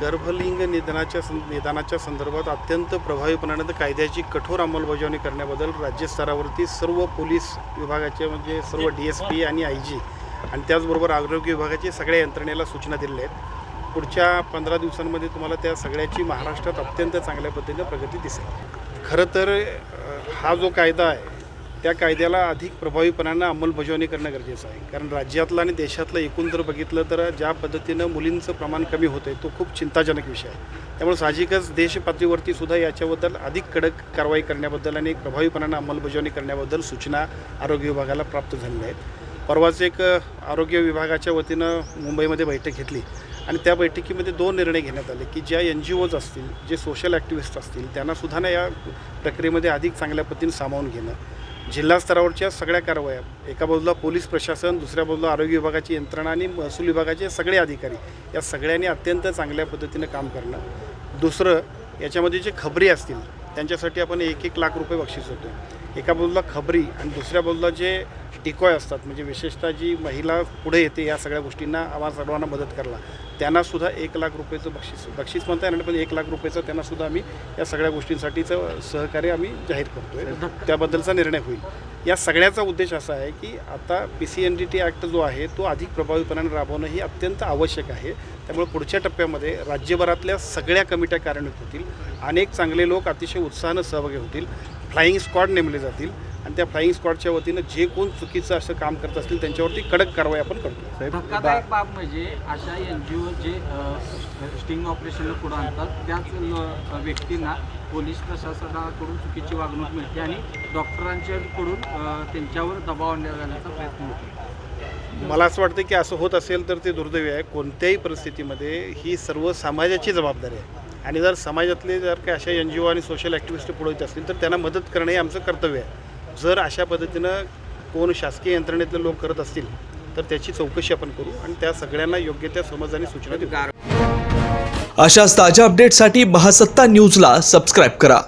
गर्भलिंग निधनाच्या सं निदानाच्या संदर्भात अत्यंत प्रभावीपणाने तर कायद्याची कठोर अंमलबजावणी करण्याबद्दल राज्यस्तरावरती सर्व पोलीस विभागाचे म्हणजे सर्व डी एस पी आणि आय जी आणि त्याचबरोबर आरोग्य विभागाचे सगळ्या यंत्रणेला सूचना दिलेल्या आहेत. पुढच्या पंधरा दिवसांमध्ये तुम्हाला त्या सगळ्याची महाराष्ट्रात अत्यंत चांगल्या पद्धतीने प्रगती दिसेल. खरं तर हा जो कायदा आहे त्या कायद्याला अधिक प्रभावीपणानं अंमलबजावणी करणं गरजेचं आहे. कारण राज्यातलं आणि देशातलं एकूण जर बघितलं तर ज्या पद्धतीनं मुलींचं प्रमाण कमी होतं आहे तो खूप चिंताजनक विषय आहे. त्यामुळे साहजिकच देश पातळीवरती सुद्धा याच्याबद्दल अधिक कडक कारवाई करण्याबद्दल आणि प्रभावीपणानं अंमलबजावणी करण्याबद्दल सूचना आरोग्य विभागाला प्राप्त झालेल्या आहेत. परवाच एक आरोग्य विभागाच्या वतीनं मुंबईमध्ये बैठक घेतली आणि त्या बैठकीमध्ये दोन निर्णय घेण्यात आले की ज्या एन जी ओज असतील जे सोशल ॲक्टिव्हिस्ट असतील त्यांना सुद्धा ना या प्रक्रियेमध्ये अधिक चांगल्या पद्धतीने सामावून घेणं. जिल्हा स्तरावरच्या सगळ्या कारवाया एका बाजूला पोलीस प्रशासन दुसऱ्या बाजूला आरोग्य विभागाची यंत्रणा आणि महसूल विभागाचे सगळे अधिकारी या सगळ्यांनी अत्यंत चांगल्या पद्धतीनं काम करणं. दुसरं याच्यामध्ये जे खबरी असतील त्यांच्यासाठी आपण एक एक लाख रुपये बक्षीस होतो एका बाजूला खबरी आणि दुसऱ्या बाजूला जे डिकॉय असतात म्हणजे विशेषतः जी महिला पुढे येते या सगळ्या गोष्टींना आम्हाला सर्वांना मदत करायला. त्यांनासुद्धा एक लाख रुपयेचं बक्षीस बक्षीस म्हणता येणार पण एक लाख रुपयेचं त्यांनासुद्धा आम्ही या सगळ्या गोष्टींसाठीचं सहकार्य आम्ही जाहीर करतो त्याबद्दलचा निर्णय होईल. या सगळ्याचा उद्देश असा आहे की आता P C N D T act जो आहे तो अधिक प्रभावीपणाने राबवणं ही अत्यंत आवश्यक आहे. त्यामुळे पुढच्या टप्प्यामध्ये राज्यभरातल्या सगळ्या कमिट्या कार्यान्वित होतील. अनेक चांगले लोक अतिशय उत्साहानं सहभागी होतील. फ्लाईंग स्क्वॉड नेमले जातील. आणि त्या फ्लाईंग स्क्वॉडच्या वतीनं जे कोण चुकीचं असं काम करत असतील त्यांच्यावरती कडक कारवाई आपण करतो. धक्कादायक बाब म्हणजे अशा एन जी ओ जे स्टिंग ऑपरेशनला पुढे आणतात त्याच व्यक्तींना पोलीस प्रशासनाकडून चुकीची वागणूक मिळते आणि डॉक्टरांच्याकडून त्यांच्यावर दबाव आणण्यात जाण्याचा प्रयत्न होतो. मला असं वाटतं की असं होत असेल तर ते दुर्दैवी आहे. कोणत्याही परिस्थितीमध्ये ही सर्व समाजाची जबाबदारी आहे. आणि जर समाजातले जर काही अशा एन जी ओ आणि सोशल ॲक्टिव्हिस्ट पुढे येत असतील तर त्यांना मदत करणं हे आमचं कर्तव्य आहे. जर अशा पद्धतीनं कोण शासकीय यंत्रणेतले लोक करत असतील तर त्याची चौकशी आपण करू आणि त्या सगळ्यांना योग्य त्या समज आणि सूचना देऊ. अशाच ताज्या अपडेटसाठी महासत्ता न्यूजला सबस्क्राईब करा.